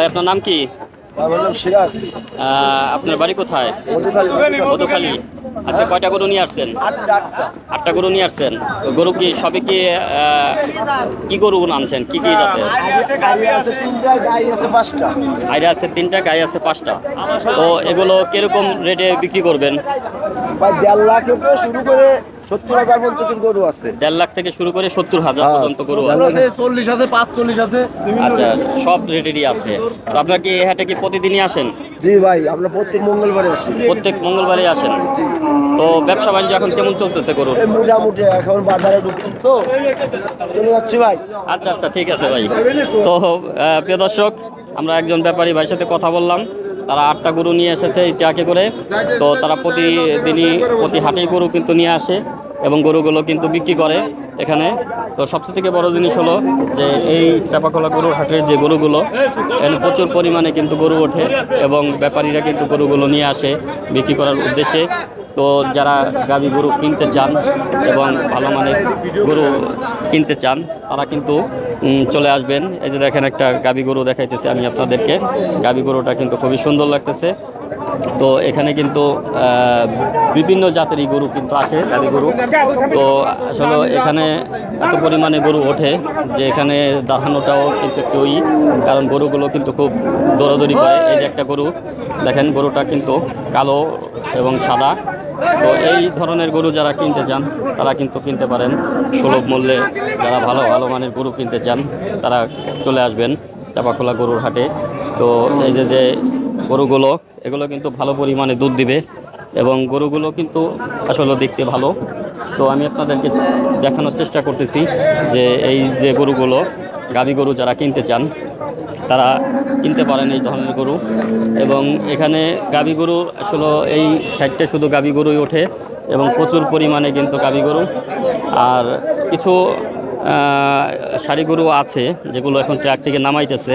ভাই আপনার নাম কি? আমার নাম সিরাজ। আপনার বাড়ি কোথায়? মধুখালী আচ্ছা কয়টা গরু নিয়ে আসছেন? আটটা। গরু নিয়ে আসছেন। গরু কি সবে কি কি গরু আনছেন? কি কি পাঁচটা আইডা আছে তিনটা গাই আছে পাঁচটা। তো এগুলো কীরকম রেটে বিক্রি করবেন? দেড় লাখ শুরু করে সত্তর হাজার পর্যন্ত গরু আছে। দেড় লাখ থেকে শুরু করে সত্তর হাজার হ্যাঁ, পর্যন্ত গরু আছে। চল্লিশ আছে পাঁচচল্লিশ আছে আচ্ছা সব রেটেরই আছে। তো আপনার কি এই হাটে কি প্রতিদিনই আসেন? জি ভাই আমরা প্রত্যেক মঙ্গলবারে আসি। প্রত্যেক মঙ্গলবারই আসেন? তো ব্যবসা বাণিজ্য এখন কেমন চলতেছে গরুর? মোটামুটি এখন বাজারে ঢুকছি তো। চলে যাচ্ছি ভাই। আচ্ছা আচ্ছা ঠিক আছে ভাই। তো প্রিয় দর্শক আমরা একজন ব্যাপারী ভাইয়ের সাথে কথা বললাম। তারা আটটা গরু নিয়ে এসেছে ট্রাকে করে। তো তারা প্রতিদিনই প্রতি হাটেই গরু কিন্তু নিয়ে আসে এবং গরুগুলো কিন্তু বিক্রি করে। এখানে। তো সবচেয়ে থেকে বড় জিনিস হলো যে এই চাপাকলা গরুর হাটের যে গরুগুলো, এখানে প্রচুর পরিমাণে কিন্তু গরু ওঠে এবং ব্যাপারীরা কিন্তু গরুগুলো নিয়ে আসে বিক্রি করার উদ্দেশ্যে। তো যারা গাবি গরু কিনতে চান এবং ভালো মানের গরু কিনতে চান, তারা কিন্তু চলে আসবেন। এই যে দেখেন একটা গাবি গরু দেখাইতেছে আমি আপনাদেরকে। গাবি গরুটা কিন্তু খুবই সুন্দর লাগতেছে। তো এখানে কিন্তু বিভিন্ন জাতেরই গরু কিন্তু আসে গাবি গরু। তো আসলে এখানে এত পরিমাণে গরু ওঠে যে এখানে দাঁড়ানোটাও কিন্তু একটু ই, কারণ গরুগুলো কিন্তু খুব দৌড়াদৌড়ি করে। এই যে একটা গরু, দেখেন গরুটা কিন্তু কালো এবং সাদা। তো এই ধরনের গরু যারা কিনতে চান, তারা কিন্তু কিনতে পারেন। সুলভ মূল্যে যারা ভালো ভালো মানের গরু কিনতে চান, তারা চলে আসবেন চাপাখোলা গরুর হাটে। তো এই যে যে গরুগুলো, এগুলো কিন্তু ভালো পরিমাণে দুধ দিবে এবং গরুগুলো কিন্তু আসলে দেখতে ভালো। তো আমি আপনাদেরকে দেখানোর চেষ্টা করতেছি যে এই যে গরুগুলো, গাভী গরু যারা কিনতে চান, তারা কিনতে পারেন এই ধরনের গরু এবং এখানে গাভী গরু আসলে এই সাইডটা শুধু গাভী গরুই ওঠে এবং প্রচুর পরিমাণে কিন্তু গাভী গরু। আর কিছু সারি গরু আছে যেগুলো এখন ট্র্যাক থেকে নামাইতেছে।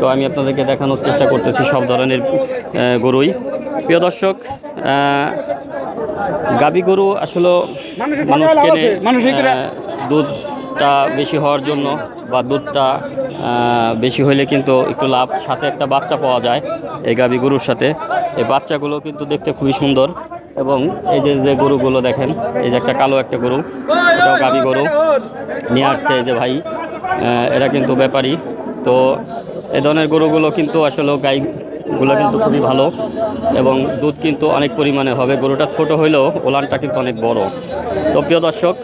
তো আমি আপনাদেরকে দেখানোর চেষ্টা করতেছি সব ধরনের গরুই। প্রিয় দর্শক গাবি গরু আসলে মানুষ কেনে দুধটা বেশি হওয়ার জন্য বা দুধটা বেশি হইলে কিন্তু একটু লাভ সাথে একটা বাচ্চা পাওয়া যায় এই গাবি গরুর সাথে। এই বাচ্চাগুলো কিন্তু দেখতে খুবই সুন্দর এবং এই যে যে গরুগুলো দেখেন এই যে একটা কালো একটা গরু এটাও গাবি গরু নিয়ে আসছে যে ভাই এরা কিন্তু ব্যাপারী। তো এ ধরনের গরুগুলো কিন্তু আসলে গাইগুলো কিন্তু খুবই ভালো এবং দুধ কিন্তু অনেক পরিমাণে হবে। গরুটা ছোট হইলেও ওলানটা কিন্তু অনেক বড়। তো প্রিয় দর্শক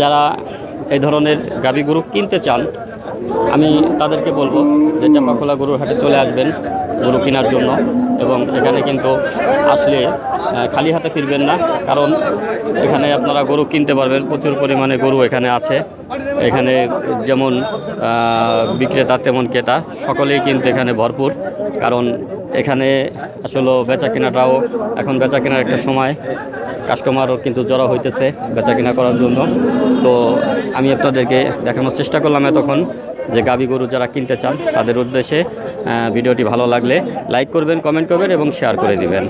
যারা এই ধরনের গাবি গরু কিনতে চান, আমি তাদেরকে বলব যে চাপাখোলা গরুর হাটে চলে আসবেন গরু কেনার জন্য এবং এখানে কিন্তু আসলে খালি হাতে ফিরবেন না, কারণ এখানে আপনারা গরু কিনতে পারবেন, প্রচুর পরিমাণে গরু এখানে আছে। এখানে যেমন বিক্রেতা তেমন ক্রেতা, সকলেই কিন্তু এখানে ভরপুর, কারণ এখানে আসলে বেচা কেনাটাও এখন বেচা কেনার একটা সময়। কাস্টমারও কিন্তু জড়ো হইতেছে বেচা কিনা করার জন্য। তো আমি আপনাদেরকে দেখানোর চেষ্টা করলাম এতক্ষণ যে গাবি গরু যারা কিনতে চান, তাদের উদ্দেশ্যে ভিডিওটি ভালো লাগলে লাইক করবেন, কমেন্ট করবেন এবং শেয়ার করে দিবেন।